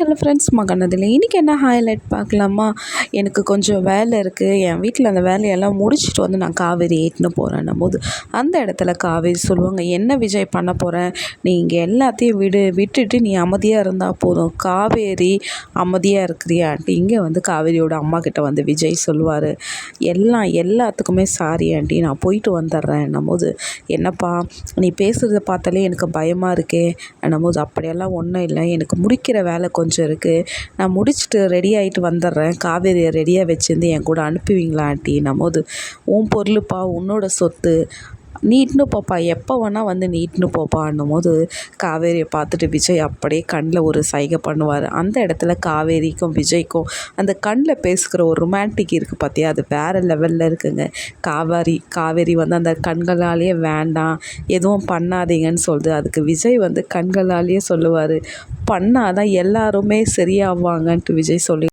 Hello friends மகனதில் இன்றைக்கி என்ன highlight பார்க்கலாமா? எனக்கு கொஞ்சம் வேலை இருக்குது என் வீட்டில் அந்த வேலையெல்லாம் முடிச்சுட்டு வந்து நான் காவேரி ஏற்றுன்னு போகிறேன்னும் போது அந்த இடத்துல காவேரி சொல்லுவாங்க என்ன விஜய் பண்ண போகிறேன் நீ இங்கே எல்லாத்தையும் விடு விட்டுட்டு நீ அமைதியாக இருந்தால் போதும். காவேரி அமைதியாக இருக்கிறியான்ட்டு இங்கே வந்து காவேரியோட அம்மா கிட்ட வந்து விஜய் சொல்லுவார் எல்லாம் எல்லாத்துக்குமே சாரி ஆண்டி. நான் போயிட்டு வந்துடுறேன். போது என்னப்பா நீ பேசுகிறத பார்த்தாலே எனக்கு பயமாக இருக்கே. போது அப்படியெல்லாம் ஒன்றும் இல்லை. எனக்கு முடிக்கிற வேலை கொஞ்சம் கொஞ்சம் இருக்குது நான் முடிச்சுட்டு ரெடி ஆகிட்டு வந்துடுறேன். காவேரியை ரெடியாக வச்சுருந்து என் கூட அனுப்புவீங்களா ஆண்டி? போது உன் பொருளுப்பா உன்னோட சொத்து. நீட்னு போப்பா. எப்போ வேணால் வந்து நீட்னு போப்பான்னும் போது காவேரியை பார்த்துட்டு விஜய் அப்படியே கண்ணில் ஒரு சைகை பண்ணுவார். அந்த இடத்துல காவேரிக்கும் விஜய்க்கும் அந்த கண்ணில் பேசுகிற ஒரு ரொமான்டிக் இருக்குது பார்த்தியா அது வேறு லெவலில் இருக்குங்க. காவேரி காவேரி வந்து அந்த கண்களாலேயே வேண்டாம் எதுவும் பண்ணாதீங்கன்னு சொல்லுது. அதுக்கு விஜய் வந்து கண்களாலேயே சொல்லுவார். பண்ணால் தான் எல்லாருமே சரியாவாங்கன்ட்டு விஜய் சொல்லி